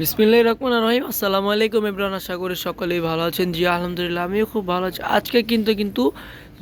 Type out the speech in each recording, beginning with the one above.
বিসমিল্লাহ রহমান রহিম। আসসালামু আলাইকুম ইমরান আশা করি সকলেই ভালো আছেন। জি, আলহামদুলিল্লাহ, আমিও খুব ভালো আছি। আজকে কিন্তু কিন্তু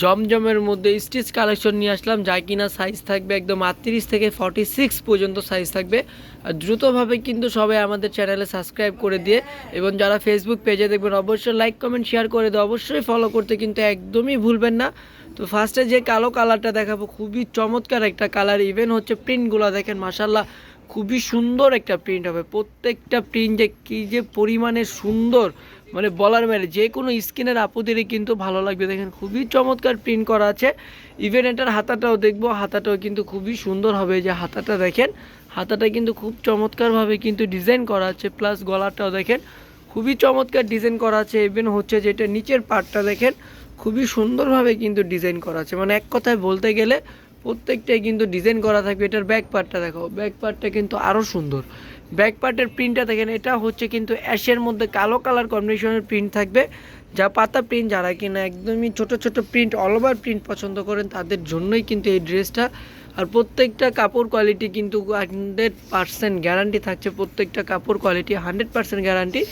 জমজমের মধ্যে স্টিচ কালেকশন নিয়ে আসলাম, যা কিনা সাইজ থাকবে একদম আটত্রিশ থেকে ফর্টি সিক্স পর্যন্ত সাইজ থাকবে। আর দ্রুতভাবে কিন্তু সবাই আমাদের চ্যানেলে সাবস্ক্রাইব করে দিয়ে এবং যারা ফেসবুক পেজে দেখবেন, অবশ্যই লাইক কমেন্ট শেয়ার করে দিয়ে অবশ্যই ফলো করতে কিন্তু একদমই ভুলবেন না। তো ফার্স্টে যে কালো কালারটা দেখাবো, খুবই চমৎকার একটা কালার ইভেন হচ্ছে প্রিন্টগুলো দেখেন মাসাল্লাহ খুবই সুন্দর একটা প্রিন্ট হবে। প্রত্যেকটা প্রিন্ট যে কী যে পরিমাণে সুন্দর মানে বলার মেলে যে কোনো স্কিনের আপুদেরই কিন্তু ভালো লাগবে। দেখেন, খুবই চমৎকার প্রিন্ট করা আছে। ইভেন এটার হাতাটাও দেখব, হাতাটাও কিন্তু খুবই সুন্দর হবে। যে হাতাটা দেখেন, হাতাটা কিন্তু খুব চমৎকারভাবে কিন্তু ডিজাইন করা আছে। প্লাস গলাটাও দেখেন, খুবই চমৎকার ডিজাইন করা আছে। ইভেন হচ্ছে যেটা নিচের পার্টটা দেখেন, খুবই সুন্দরভাবে কিন্তু ডিজাইন করা আছে। মানে এক কথায় বলতে গেলে প্রত্যেকটাই কিন্তু ডিজাইন করা থাকবে। এটার ব্যাক পার্টটা দেখো। ব্যাক পার্টটা কিন্তু আরও সুন্দর। ব্যাক পার্টের প্রিন্টটা দেখেন, এটা হচ্ছে কিন্তু অ্যাশের মধ্যে কালো কালার কম্বিনেশনের প্রিন্ট থাকবে। যা পাতা প্রিন্ট যারা কিনা একদমই ছোট ছোট প্রিন্ট অল ওভার প্রিন্ট পছন্দ করেন, তাদের জন্যই কিন্তু এই ড্রেসটা আর প্রত্যেকটা কাপড় কোয়ালিটি কিন্তু হান্ড্রেড পার্সেন্ট গ্যারান্টি থাকছে। প্রত্যেকটা কাপড় কোয়ালিটি হান্ড্রেড পার্সেন্ট গ্যারান্টি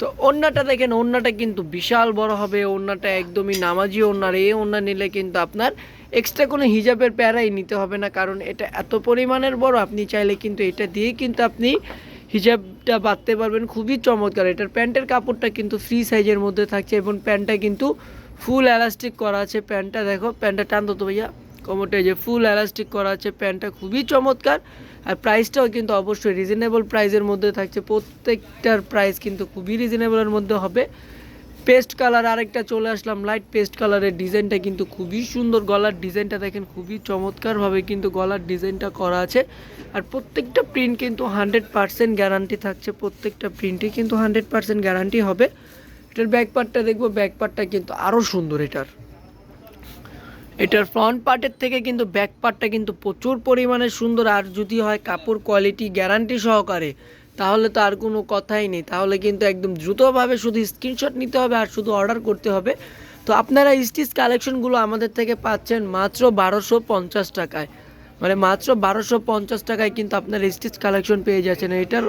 তো ওড়নাটা দেখেন, ওড়নাটা কিন্তু বিশাল বড় হবে। ওড়নাটা একদমই নামাজি ওড়নার। এই ওড়না নিলে কিন্তু আপনার এক্সট্রা কোনো হিজাবের প্যারাই নিতে হবে না, কারণ এটা এত পরিমাণের বড়, আপনি চাইলে কিন্তু এটা দিয়ে কিন্তু আপনি হিজাবটা বাঁধতে পারবেন। খুবই চমৎকার। এটার প্যান্টের কাপড়টা কিন্তু ফ্রি সাইজের মধ্যে থাকছে এবং প্যান্টটা কিন্তু ফুল এলাস্টিক করা আছে প্যান্টটা। দেখো, প্যান্টটা টান তো ভাইয়া। কোমরটা এই যে ফুল এলাস্টিক করা আছে প্যান্টটা, খুবই চমৎকার। আর প্রাইসটাও কিন্তু অবশ্যই রিজনেবল প্রাইসের মধ্যে থাকছে। প্রত্যেকটার প্রাইস কিন্তু খুবই রিজনেবলের মধ্যে হবে। পেস্ট কালার আরেকটা চলে আসলাম লাইট পেস্ট কালারের ডিজাইনটা কিন্তু খুবই সুন্দর। গলার ডিজাইনটা দেখেন খুবই চমৎকারভাবে কিন্তু গলার ডিজাইনটা করা আছে। আর প্রত্যেকটা প্রিন্ট কিন্তু হান্ড্রেড পার্সেন্ট গ্যারান্টি থাকছে, প্রত্যেকটা প্রিন্টই কিন্তু হান্ড্রেড পার্সেন্ট গ্যারান্টি হবে। এটার ব্যাক পার্টটা দেখব ব্যাক পার্টটা কিন্তু আরও সুন্দর এটার। এটার ফ্রন্ট পার্টের থেকে কিন্তু ব্যাক পার্টটা কিন্তু প্রচুর পরিমাণে সুন্দর। আর যদি হয় কাপড় কোয়ালিটি গ্যারান্টি সহকারে তাহলে তো আর কোনো কথাই নেই। তাহলে কিন্তু একদম দ্রুতভাবে শুধু স্ক্রিনশট নিতে হবে আর শুধু অর্ডার করতে হবে। তো আপনারা স্টিচ কালেকশনগুলো আমাদের থেকে পাচ্ছেন মাত্র বারোশো পঞ্চাশ টাকায়। মানে মাত্র বারোশো পঞ্চাশ টাকায় কিন্তু আপনার স্টিচ কালেকশন পেয়ে যাচ্ছেন। এটার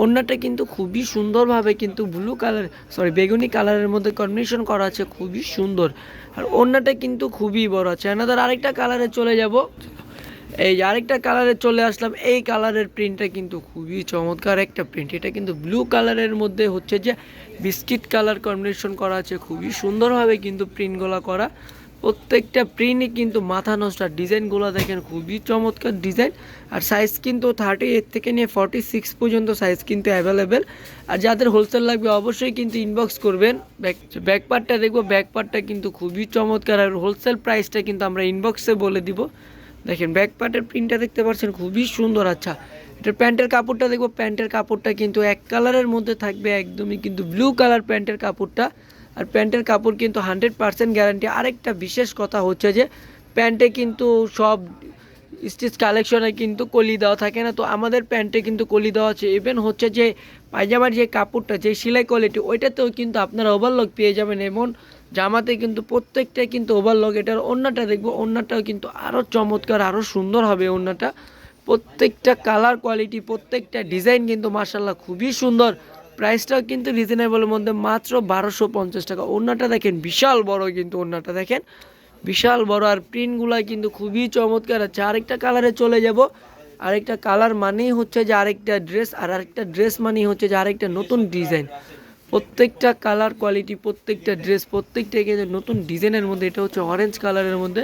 ওড়নাটা কিন্তু খুবই সুন্দরভাবে কিন্তু ব্লু কালার সরি বেগুনি কালারের মধ্যে কম্বিনেশন করা আছে, খুবই সুন্দর। আর ওড়নাটা কিন্তু খুবই বড় আছে। এনাদের আরেকটা কালারে চলে যাব। এই আরেকটা কালারে চলে আসলাম, এই কালারের প্রিন্টটা কিন্তু খুবই চমৎকার একটা প্রিন্ট এটা কিন্তু ব্লু কালারের মধ্যে হচ্ছে যে বিস্কিট কালার কম্বিনেশন করা আছে, খুবই সুন্দরভাবে কিন্তু প্রিন্টগুলো করা। প্রত্যেকটা প্রিন্টই কিন্তু মাথা নষ্ট, আর ডিজাইনগুলো দেখেন খুবই চমৎকার ডিজাইন আর সাইজ কিন্তু থার্টি এইট থেকে নিয়ে ফর্টি সিক্স পর্যন্ত সাইজ কিন্তু অ্যাভেলেবেল আর যাদের হোলসেল লাগবে অবশ্যই কিন্তু ইনবক্স করবেন। ব্যাক ব্যাক পার্টটা দেখব ব্যাক পার্টটা কিন্তু খুবই চমৎকার। আর হোলসেল প্রাইসটা কিন্তু আমরা ইনবক্সে বলে দিব। দেখেন ব্যাক পার্টের প্রিন্টটা দেখতে পাচ্ছেন, খুবই সুন্দর। আচ্ছা এটার প্যান্টের কাপড়টা দেখব। প্যান্টের কাপড়টা কিন্তু এক কালারের মধ্যে থাকবে, একদমই কিন্তু ব্লু কালার প্যান্টের কাপড়টা। আর প্যান্টের কাপড় কিন্তু হান্ড্রেড পার্সেন্ট গ্যারান্টি আরেকটা বিশেষ কথা হচ্ছে যে, প্যান্টে কিন্তু সব স্টিচ কালেকশনে কিন্তু কলি দেওয়া থাকে না। তো আমাদের প্যান্টে কিন্তু কলি দেওয়া আছে। ইভেন হচ্ছে যে, পায়জামার যে কাপড়টা, যে সেলাই কোয়ালিটি ওইটাতেও কিন্তু আপনারা ওভারলক পেয়ে যাবেন। এমন জামাতে কিন্তু প্রত্যেকটাই কিন্তু ওভারলক এটার ওড়নাটা দেখব, ওড়নাটাও কিন্তু আরও চমৎকার আরও সুন্দর হবে ওড়নাটা। প্রত্যেকটা কালার কোয়ালিটি প্রত্যেকটা ডিজাইন কিন্তু মার্শাল্লাহ খুবই সুন্দর। প্রাইসটাও কিন্তু রিজনেবলের মধ্যে মাত্র বারোশো পঞ্চাশ টাকা। ওড়নাটা দেখেন, বিশাল বড় কিন্তু ওড়নাটা দেখেন। বিশাল বড়, আর প্রিন্টগুলো কিন্তু খুবই চমৎকার। আছে আরেকটা কালারে চলে যাব। আরেকটা কালার মানেই হচ্ছে যে আরেকটা ড্রেস আর আরেকটা ড্রেস মানেই হচ্ছে যে আরেকটা নতুন ডিজাইন প্রত্যেকটা কালার কোয়ালিটি প্রত্যেকটা ড্রেস প্রত্যেকটা কিন্তু নতুন ডিজাইনের মধ্যে, এটা হচ্ছে অরেঞ্জ কালারের মধ্যে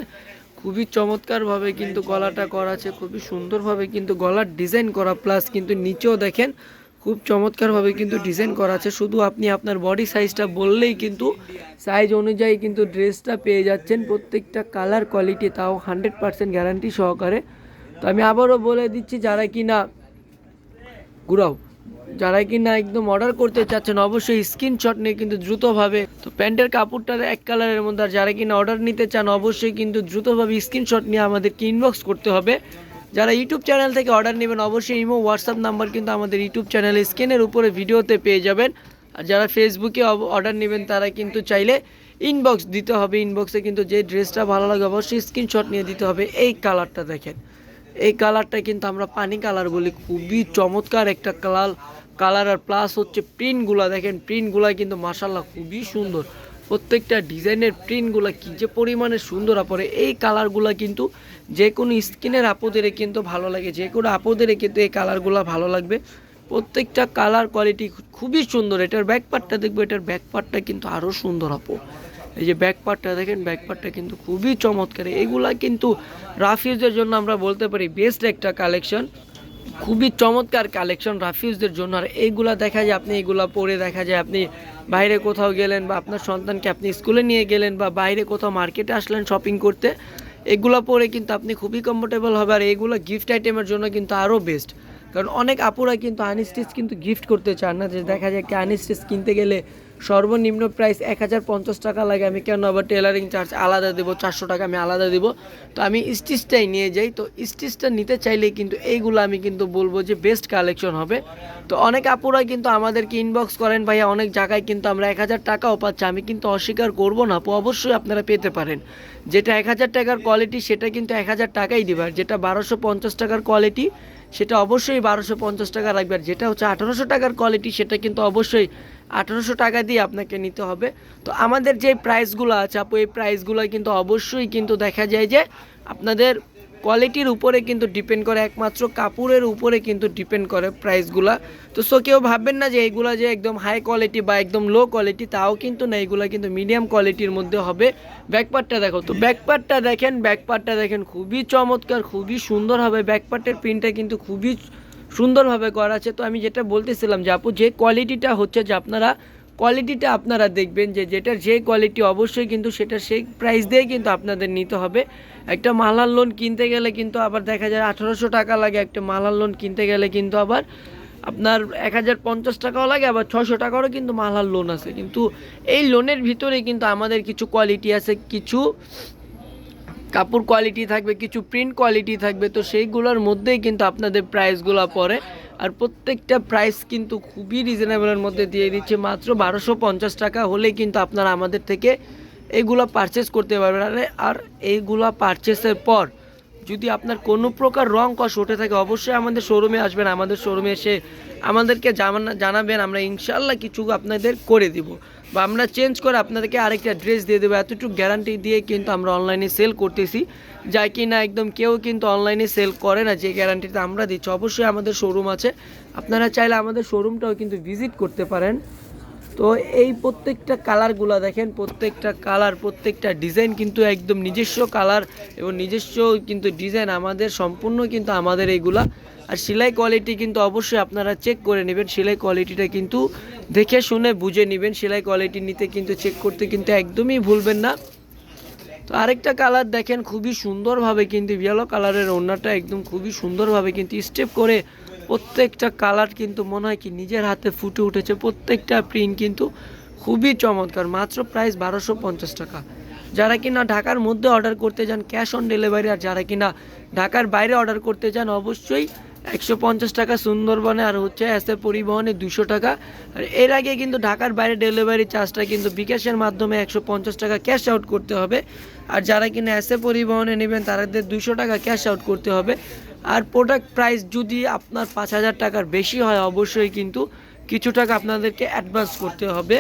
খুবই চমৎকারভাবে কিন্তু গলাটা করা আছে, খুবই সুন্দরভাবে কিন্তু গলার ডিজাইন করা প্লাস কিন্তু নিচেও দেখেন খুব চমৎকারভাবে কিন্তু ডিজাইন করা আছে। শুধু আপনি আপনার বডি সাইজটা বললেই কিন্তু সাইজ অনুযায়ী কিন্তু ড্রেসটা পেয়ে যাচ্ছেন। প্রত্যেকটা কালার কোয়ালিটি তাও হান্ড্রেড পার্সেন্ট গ্যারান্টি সহকারে। তো আমি আবারও বলে দিচ্ছি, যারা কি না ঘুরাও। যারা কি না একদম অর্ডার করতে চাচ্ছেন, অবশ্যই স্ক্রিনশট নিয়ে কিন্তু দ্রুতভাবে, তো প্যান্টের কাপড়টার এক কালারের মধ্যে, আর যারা কিনা অর্ডার নিতে চান, অবশ্যই কিন্তু দ্রুতভাবে স্ক্রিনশট নিয়ে আমাদেরকে ইনবক্স করতে হবে। যারা ইউটিউব চ্যানেল থেকে অর্ডার নেবেন, অবশ্যই ইমো হোয়াটসঅ্যাপ নাম্বার কিন্তু আমাদের ইউটিউব চ্যানেলে স্ক্রিনের উপরে ভিডিওতে পেয়ে যাবেন। আর যারা ফেসবুকে অর্ডার নেবেন, তারা কিন্তু চাইলে ইনবক্স দিতে হবে। ইনবক্সে কিন্তু যে ড্রেসটা ভালো লাগে, অবশ্যই স্ক্রিনশট নিয়ে দিতে হবে। এই কালারটা দেখেন। এই কালারটা কিন্তু আমরা পানি কালার বলি। খুবই চমৎকার একটা কালার কালার আর প্লাস হচ্ছে প্রিন্টগুলো দেখেন প্রিন্টগুলো কিন্তু মাসাল্লাহ খুবই সুন্দর। প্রত্যেকটা ডিজাইনের প্রিন্টগুলো কী যে পরিমাণে সুন্দর আপরে এই কালারগুলো কিন্তু যে কোনো স্কিনের আপদের কিন্তু ভালো লাগে। যে কোনো আপদের কিন্তু এই কালারগুলো ভালো লাগবে। প্রত্যেকটা কালার কোয়ালিটি খুবই সুন্দর। এটার ব্যাক পার্টটা দেখব, এটার ব্যাক পার্টটা কিন্তু আরও সুন্দর, আপু। এই যে ব্যাক পার্টটা দেখেন ব্যাক পার্টটা কিন্তু খুবই চমৎকার। এগুলা কিন্তু রাফিউজের জন্য আমরা বলতে পারি বেস্ট একটা কালেকশন খুবই চমৎকার কালেকশন রাফিউজদের জন্য। আর এইগুলা দেখা যায়, আপনি এগুলা পরে দেখা যায় আপনি বাইরে কোথাও গেলেন বা আপনার সন্তানকে আপনি স্কুলে নিয়ে গেলেন বা বাইরে কোথাও মার্কেটে আসলেন শপিং করতে, এগুলা পরে কিন্তু আপনি খুবই কমফোর্টেবল হবে। আর এগুলো গিফট আইটেমের জন্য কিন্তু আরও বেস্ট কারণ অনেক আপুরা কিন্তু আনস্টিচ কিন্তু গিফট করতে চান না। যে দেখা যায় কি আনস্টিচ কিনতে গেলে সর্বনিম্ন প্রাইস এক হাজার পঞ্চাশ টাকা লাগে, আমি কেন আবার টেলারিং চার্জ আলাদা দেবো? চারশো টাকা আমি আলাদা দেবো। তো আমি স্টিচটাই নিয়ে যাই। তো স্টিচটা নিতে চাইলে কিন্তু এইগুলো আমি কিন্তু বলব যে বেস্ট কালেকশন হবে। তো অনেক আপুরা কিন্তু আমাদেরকে ইনবক্স করেন, ভাইয়া, অনেক জায়গায় কিন্তু আমরা এক হাজার টাকাও পাচ্ছি, আমি কিন্তু অস্বীকার করব না, আপু, অবশ্যই আপনারা পেতে পারেন। যেটা এক হাজার টাকার কোয়ালিটি সেটা কিন্তু এক হাজার টাকাই দিবে। আর যেটা বারোশো পঞ্চাশ টাকার কোয়ালিটি সেটা অবশ্যই বারোশো পঞ্চাশ টাকা লাগবে আর যেটা হচ্ছে আঠারোশো টাকার কোয়ালিটি সেটা কিন্তু অবশ্যই আঠারোশো টাকা দিয়ে আপনাকে নিতে হবে। তো আমাদের যে প্রাইসগুলো আছে, আপু, এই প্রাইসগুলো কিন্তু অবশ্যই কিন্তু দেখা যায় যে আপনাদের কোয়ালিটির উপরে কিন্তু ডিপেন্ড করে, একমাত্র কাপড়ের উপরে কিন্তু ডিপেন্ড করে প্রাইসগুলা তো সো কেউ ভাববেন না যে এইগুলা যে একদম হাই কোয়ালিটি বা একদম লো কোয়ালিটি তাও কিন্তু না এগুলো কিন্তু মিডিয়াম কোয়ালিটির মধ্যে হবে। ব্যাকপার্টটা দেখো, তো ব্যাকপার্টটা দেখেন ব্যাকপার্টটা দেখেন খুবই চমৎকার, খুবই সুন্দর হবে। ব্যাকপার্টের প্রিন্টটা কিন্তু খুবই সুন্দরভাবে করা আছে। তো আমি যেটা বলতেছিলাম যে আপু, যে কোয়ালিটিটা হচ্ছে যে আপনারা কোয়ালিটিটা আপনারা দেখবেন যে যেটার যে কোয়ালিটি অবশ্যই কিন্তু সেটা সেই প্রাইস দিয়ে কিন্তু আপনাদের নিতে হবে। একটা মালার লোন কিনতে গেলে কিন্তু আবার দেখা যায় আঠারোশো টাকা লাগে, একটা মালার লোন কিনতে গেলে কিন্তু আবার আপনার এক হাজার পঞ্চাশ টাকাও লাগে, আবার ছশো টাকারও কিন্তু মালার লোন আছে। কিন্তু এই লোনের ভিতরে কিন্তু আমাদের কিছু কোয়ালিটি আছে, কিছু কাপড় কোয়ালিটি থাকবে, কিছু প্রিন্ট কোয়ালিটি থাকবে, তো সেইগুলোর মধ্যেই কিন্তু আপনাদের প্রাইসগুলো পড়ে। আর প্রত্যেকটা প্রাইস কিন্তু খুবই রিজনেবলের মধ্যে দিয়ে দিচ্ছে। মাত্র বারোশো পঞ্চাশ টাকা হলে কিন্তু আপনারা আমাদের থেকে এইগুলো পারচেস করতে পারবেন। আর এইগুলো পারচেসের পর যদি আপনার কোনো প্রকার রং কষ উঠে থাকে, অবশ্যই আমাদের শোরুমে আসবেন, আমাদের শোরুমে এসে আমাদেরকে জানাবেন, আমরা ইনশাল্লাহ কিছু আপনাদের করে দিব। বা আমরা চেঞ্জ করে আপনাদেরকে আরেকটা ড্রেস দিয়ে দেবো। এতটুকু গ্যারান্টি দিয়ে কিন্তু আমরা অনলাইনে সেল করতেছি। যা কি না একদম কেউ কিন্তু অনলাইনে সেল করে না, যে গ্যারান্টিটা আমরা দিচ্ছি। অবশ্যই আমাদের শোরুম আছে। আপনারা চাইলে আমাদের শোরুমটাও কিন্তু ভিজিট করতে পারেন। তো এই প্রত্যেকটা কালারগুলো দেখেন, প্রত্যেকটা কালার প্রত্যেকটা ডিজাইন কিন্তু একদম নিজস্ব কালার এবং নিজস্ব কিন্তু ডিজাইন আমাদের, সম্পূর্ণ কিন্তু আমাদের এইগুলা। আর সেলাই কোয়ালিটি কিন্তু অবশ্যই আপনারা চেক করে নেবেন, সেলাই কোয়ালিটিটা কিন্তু দেখে শুনে বুঝে নেবেন, সেলাই কোয়ালিটি নিতে কিন্তু চেক করতে কিন্তু একদমই ভুলবেন না। তো আরেকটা কালার দেখেন, খুবই সুন্দরভাবে কিন্তু ইয়েলো কালারের ওড়নাটা একদম খুবই সুন্দরভাবে কিন্তু স্টেপ করে প্রত্যেকটা কালার কিন্তু মনে হয় কি নিজের হাতে ফুটে উঠেছে। প্রত্যেকটা প্রিন্ট কিন্তু খুবই চমৎকার, মাত্র প্রাইস বারোশো পঞ্চাশ টাকা। যারা কিনা ঢাকার মধ্যে অর্ডার করতে যান ক্যাশ অন ডেলিভারি আর যারা কিনা ঢাকার বাইরে অর্ডার করতে যান অবশ্যই একশো পঞ্চাশ টাকা সুন্দরবনে, আর হচ্ছে এসে পরিবহনে দুশো টাকা। আর এর আগে কিন্তু ঢাকার বাইরে ডেলিভারি চার্জটা কিন্তু বিকাশের মাধ্যমে একশো পঞ্চাশ টাকা ক্যাশ আউট করতে হবে। আর যারা কিনা এসে পরিবহনে নেবেন, তাদের দুশো টাকা ক্যাশ আউট করতে হবে। আর প্রোডাক্ট প্রাইস যদি আপনার পাঁচ হাজার টাকার বেশি হয়, অবশ্যই কিন্তু কিছু টাকা আপনাদেরকে অ্যাডভান্স করতে হবে।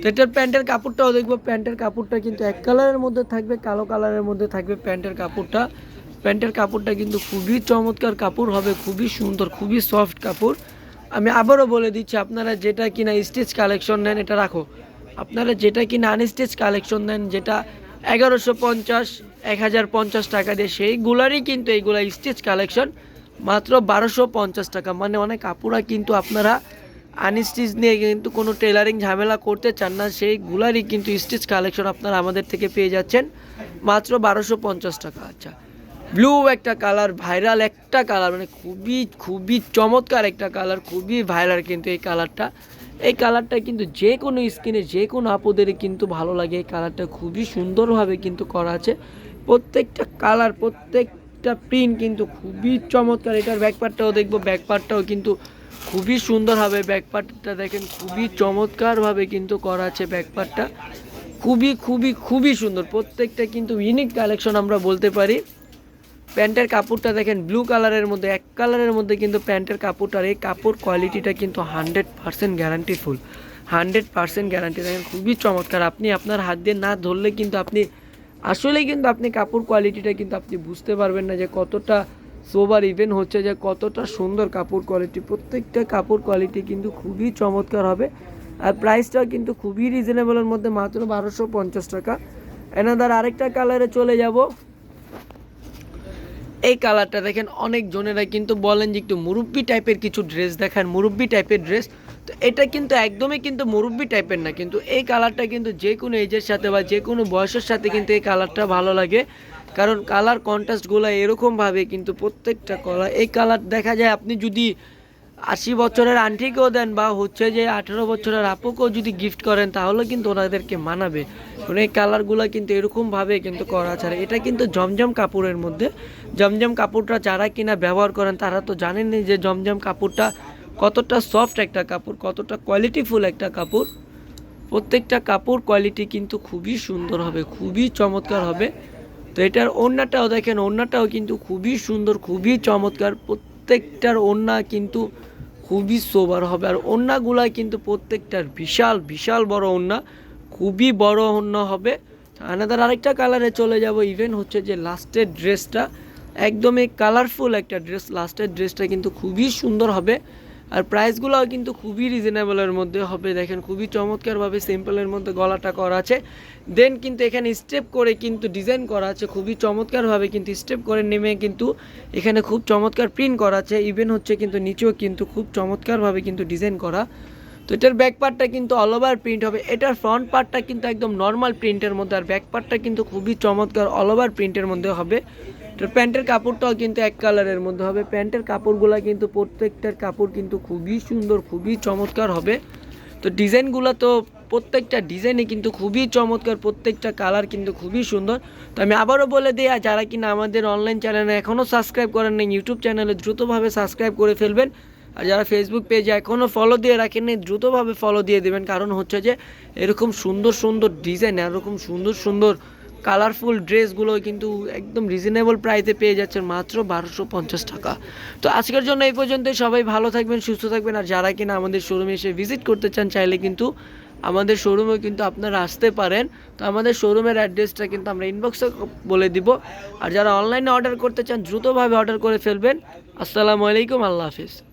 তো এটার প্যান্টের কাপড়টাও দেখব। প্যান্টের কাপড়টা কিন্তু এক কালারের মধ্যে থাকবে, কালো কালারের মধ্যে থাকবে প্যান্টের কাপড়টা। প্যান্টের কাপড়টা কিন্তু খুবই চমৎকার কাপড় হবে, খুবই সুন্দর, খুবই সফট কাপড়। আমি আবারও বলে দিচ্ছি, আপনারা যেটা কিনা স্টিচ কালেকশন নেন, এটা রাখো। আপনারা যেটা কিনা আনস্টিচ কালেকশন নেন, যেটা এগারোশো পঞ্চাশ এক হাজার পঞ্চাশ টাকা দিয়ে সেইগুলারই কিন্তু এইগুলা স্টিচ কালেকশন মাত্র বারোশো পঞ্চাশ টাকা। মানে অনেক কাপড়া কিন্তু আপনারা আনস্টিচ নিয়ে কিন্তু কোনো টেলারিং ঝামেলা করতে চান না সেইগুলারই কিন্তু স্টিচ কালেকশন আপনারা আমাদের থেকে পেয়ে যাচ্ছেন মাত্র বারোশো পঞ্চাশ টাকা। আচ্ছা ব্লু একটা কালার ভাইরাল একটা কালার মানে খুবই খুবই চমৎকার একটা কালার খুবই ভাইরাল কিন্তু এই কালারটা এই কালারটা কিন্তু যে কোনো স্কিনে যে কোনো আপদের কিন্তু ভালো লাগে। এই কালারটা খুবই সুন্দরভাবে কিন্তু করা আছে। প্রত্যেকটা কালার প্রত্যেকটা প্রিন্ট কিন্তু খুবই চমৎকার। এটার ব্যাকপার্টটাও দেখব ব্যাকপার্টটাও কিন্তু খুবই সুন্দর হবে। ব্যাকপার্টটা দেখেন, খুবই চমৎকারভাবে কিন্তু করা আছে ব্যাকপার্টটা খুবই খুবই খুবই সুন্দর। প্রত্যেকটা কিন্তু ইউনিক কালেকশন আমরা বলতে পারি। প্যান্টের কাপড়টা দেখেন ব্লু কালারের মধ্যে, এক কালারের মধ্যে কিন্তু প্যান্টের কাপড়টার এই কাপড় কোয়ালিটিটা কিন্তু হান্ড্রেড পার্সেন্ট গ্যারান্টিফুল হান্ড্রেড পার্সেন্ট গ্যারান্টি দেখেন, খুবই চমৎকার। আপনি আপনার হাত দিয়ে না ধরলে কিন্তু আপনি আসলেই কিন্তু আপনি কাপড় কোয়ালিটিটা কিন্তু আপনি বুঝতে পারবেন না যে কতটা সোবার ইভেন হচ্ছে, যে কতটা সুন্দর কাপড় কোয়ালিটি প্রত্যেকটা কাপড় কোয়ালিটি কিন্তু খুবই চমৎকার হবে। আর প্রাইসটাও কিন্তু খুবই রিজনেবলের মধ্যে, মাত্র বারোশো পঞ্চাশ টাকা। এনাদার আরেকটা কালারে চলে যাব। এই কালারটা দেখেন, অনেক জনেরা কিন্তু বলেন যে একটু মুরব্বি টাইপের কিছু ড্রেস দেখান। মুরব্বি টাইপের ড্রেস তো এটা কিন্তু একদমই কিন্তু মুরব্বি টাইপের না, কিন্তু এই কালারটা কিন্তু যে কোনো এজের সাথে বা যে কোনো বয়সের সাথে কিন্তু এই কালারটা ভালো লাগে। কারণ কালার কন্ট্রাস্টগুলো এরকমভাবে কিন্তু প্রত্যেকটা কালার এই কালার দেখা যায় আপনি যদি আশি বছরের আন্টিকেও দেন বা হচ্ছে যে আঠেরো বছরের আপুকেও যদি গিফট করেন, তাহলে কিন্তু ওনাদেরকে মানাবে। কারণ এই কালারগুলো কিন্তু এরকমভাবে কিন্তু করা ছাড়া, এটা কিন্তু জমজম কাপড়ের মধ্যে। জমজম কাপড়টা যারা কিনা ব্যবহার করেন, তারা তো জানেনই যে জমজম কাপড়টা কতটা সফট একটা কাপড়, কতটা কোয়ালিটিফুল একটা কাপড়, প্রত্যেকটা কাপড় কোয়ালিটি কিন্তু খুবই সুন্দর হবে, খুবই চমৎকার হবে। তো এটার ওড়নাটাও দেখেন, ওড়নাটাও কিন্তু খুবই সুন্দর, খুবই চমৎকার, প্রত্যেকটার ওড়না কিন্তু খুবই সোবার হবে। আর ওড়নাগুলা কিন্তু প্রত্যেকটার বিশাল বিশাল বড় ওড়না, খুবই বড় ওড়না হবে। আনাদার আরেকটা কালারে চলে যাব ইভেন হচ্ছে যে লাস্টের ড্রেসটা একদমই কালারফুল একটা ড্রেস লাস্টের ড্রেসটা কিন্তু খুবই সুন্দর হবে। আর প্রাইসগুলোও কিন্তু খুবই রিজনেবলের মধ্যে হবে। দেখেন খুবই চমৎকারভাবে সিম্পলের মধ্যে গলাটা করা আছে। দেন কিন্তু এখানে স্টেপ করে কিন্তু ডিজাইন করা আছে। খুবই চমৎকারভাবে কিন্তু স্টেপ করে নেমে কিন্তু এখানে খুব চমৎকার প্রিন্ট করা আছে। ইভেন হচ্ছে কিন্তু নিচেও কিন্তু খুব চমৎকারভাবে কিন্তু ডিজাইন করা। তো এটার ব্যাক পার্টটা কিন্তু অল ওভার প্রিন্ট হবে। এটার ফ্রন্ট পার্টটা কিন্তু একদম নর্মাল প্রিন্টের মধ্যে। আর ব্যাক পার্টটা কিন্তু খুবই চমৎকার অল ওভার প্রিন্টের মধ্যে হবে। প্যান্টের কাপড়টাও কিন্তু এক কালারের মধ্যে হবে। প্যান্টের কাপড়গুলো কিন্তু প্রত্যেকটার কাপড় কিন্তু খুবই সুন্দর, খুবই চমৎকার হবে। তো ডিজাইনগুলো তো প্রত্যেকটা ডিজাইনে কিন্তু খুবই চমৎকার, প্রত্যেকটা কালার কিন্তু খুবই সুন্দর। তো আমি আবারও বলে দিই, আর যারা কিনা আমাদের অনলাইন চ্যানেলে এখনও সাবস্ক্রাইব করেন নাই ইউটিউব চ্যানেলে দ্রুতভাবে সাবস্ক্রাইব করে ফেলবেন। আর যারা ফেসবুক পেজে এখনও ফলো দিয়ে রাখেননি দ্রুতভাবে ফলো দিয়ে দেবেন। কারণ হচ্ছে যে, এরকম সুন্দর সুন্দর ডিজাইন এরকম সুন্দর সুন্দর কালারফুল ড্রেসগুলো কিন্তু একদম রিজনেবল প্রাইসে পেয়ে যাচ্ছেন মাত্র বারোশো পঞ্চাশ টাকা। তো আজকের জন্য এই পর্যন্তই, সবাই ভালো থাকবেন, সুস্থ থাকবেন, আর যারা কিনা আমাদের শোরুমে এসে ভিজিট করতে চান, চাইলে কিন্তু আমাদের শোরুমেও কিন্তু আপনারা আসতে পারেন। তো আমাদের শোরুমের অ্যাড্রেসটা কিন্তু আমরা ইনবক্সে বলে দিব। আর যারা অনলাইনে অর্ডার করতে চান, দ্রুতভাবে অর্ডার করে ফেলবেন। আসসালামু আলাইকুম, আল্লাহ হাফিজ।